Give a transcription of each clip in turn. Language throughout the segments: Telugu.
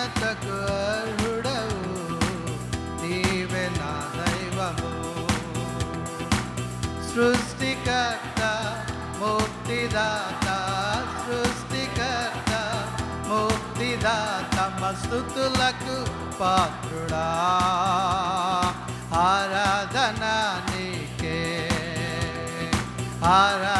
ఘనతకు అర్హుడవు. నీవే నా దైవము. సృష్టికర్త ముక్తిదాత సృష్టికర్త ముక్తిదాత మస్తుతులకు పాత్రుడా. ఆరాధన నీకే. ఆరా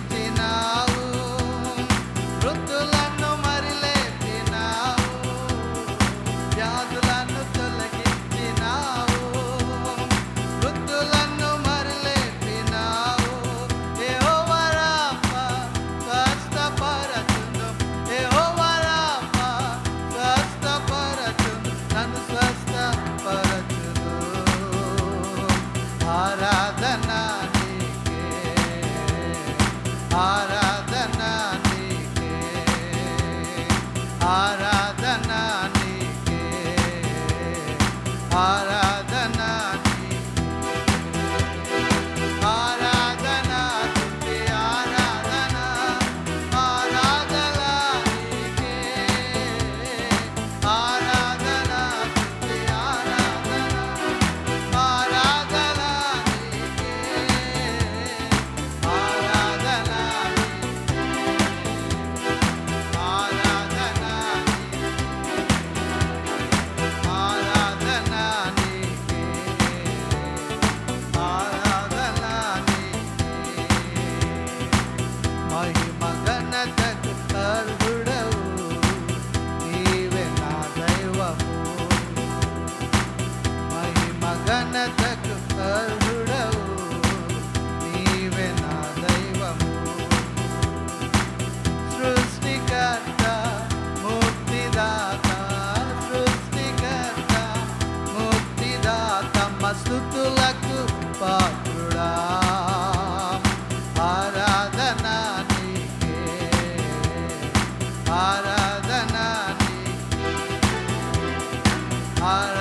啊。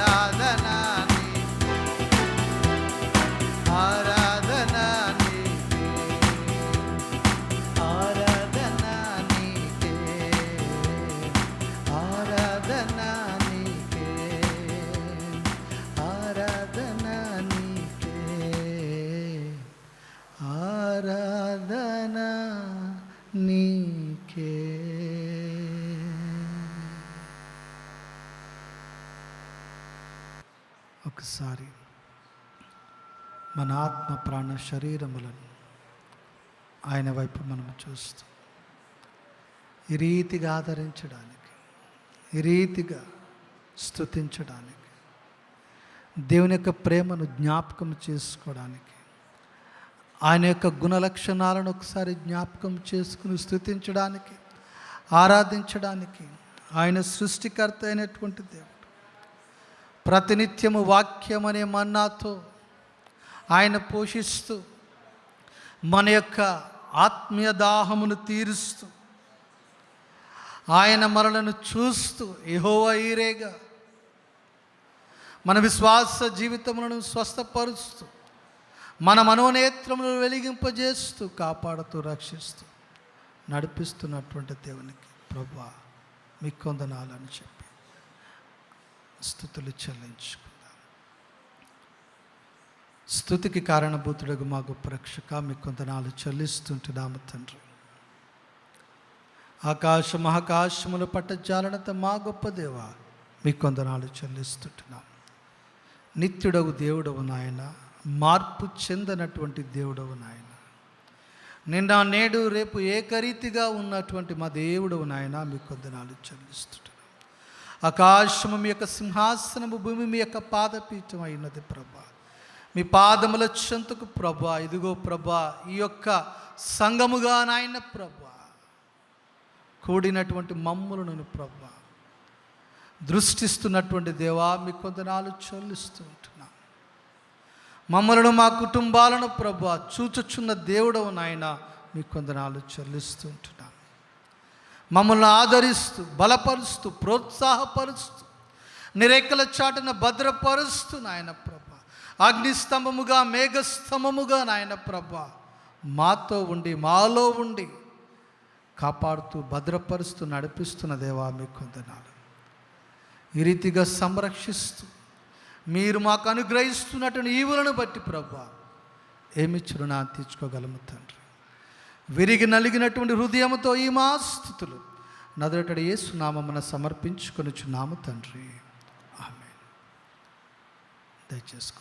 ఒకసారి మన ఆత్మ ప్రాణ శరీరములను ఆయన వైపు మనం చూస్తాం ఈ రీతిగా ఆదరించడానికి ఈ రీతిగా స్థుతించడానికి దేవుని యొక్క ప్రేమను జ్ఞాపకం చేసుకోవడానికి ఆయన యొక్క గుణలక్షణాలను ఒకసారి జ్ఞాపకం చేసుకుని స్థుతించడానికి ఆరాధించడానికి ఆయన సృష్టికర్త అయినటువంటి దేవుడు ప్రతినిత్యము వాక్యం అనే మన్నాతో ఆయన పోషిస్తూ మన యొక్క ఆత్మీయ దాహమును తీరుస్తూ ఆయన మరణను చూస్తూ ఎహోవా ఈరేగా మన విశ్వాస జీవితములను స్వస్థపరుస్తూ మన మనోనేత్రములను వెలిగింపజేస్తూ కాపాడుతూ రక్షిస్తూ నడిపిస్తున్నటువంటి దేవునికి ప్రభా మీకు కొందనాలని చెప్పి. స్థుతులు చెల్లించుకుందాం. స్థుతికి కారణభూతుడుగు మా గొప్ప రక్షక మీ కొందనాలు చెల్లిస్తుంటున్నాము తండ్రి. ఆకాశ మహాకాశములు పట్టజాలనత మా గొప్ప దేవ మీ కొందనాలు చెల్లిస్తుంటున్నాం నిత్యుడవు దేవుడవు నాయన మార్పు చెందనటువంటి దేవుడవు నాయన. నిన్న నేడు రేపు ఏకరీతిగా ఉన్నటువంటి మా దేవుడవు నాయన మీ కొందనాలు చెల్లిస్తుంటున్నాం ఆకాశము మీ యొక్క సింహాసనము భూమి మీ యొక్క పాదపీఠం అయినది ప్రభా. మీ పాదముల చెంతకు ప్రభా ఇదిగో ప్రభా ఈ యొక్క సంగముగా నాయన ప్రభా. కూడినటువంటి మమ్ములను ప్రభా. దృష్టిస్తున్నటువంటి దేవా మీ కొందనాలు చెల్లిస్తూ ఉంటున్నాం. మమ్మలను మా కుటుంబాలను ప్రభా చూచుచున్న దేవుడవు నాయన మీ కొందనాలు చెల్లిస్తూ ఉంటున్నాం. మమ్మల్ని ఆదరిస్తూ బలపరుస్తూ ప్రోత్సాహపరుస్తూ నిరేకల చాటున భద్రపరుస్తూ నాయన ప్రభ. అగ్నిస్తంభముగా మేఘస్తంభముగా నాయన ప్రభ. మాతో ఉండి మాలో ఉండి కాపాడుతూ భద్రపరుస్తూ నడిపిస్తున్న దేవా మీ కొందనాలు ఈ రీతిగా సంరక్షిస్తూ మీరు మాకు అనుగ్రహిస్తున్నటువంటి ఈవులను బట్టి ప్రభా ఏమి చురునా తీర్చుకోగలము తండ్రి. విరిగి నలిగినటువంటి హృదయముతో ఈ మా స్థుతులు నదురటడి యేసునామమున సమర్పించుకొనుచున్నాము తండ్రి. ఆమె దయచేసుకో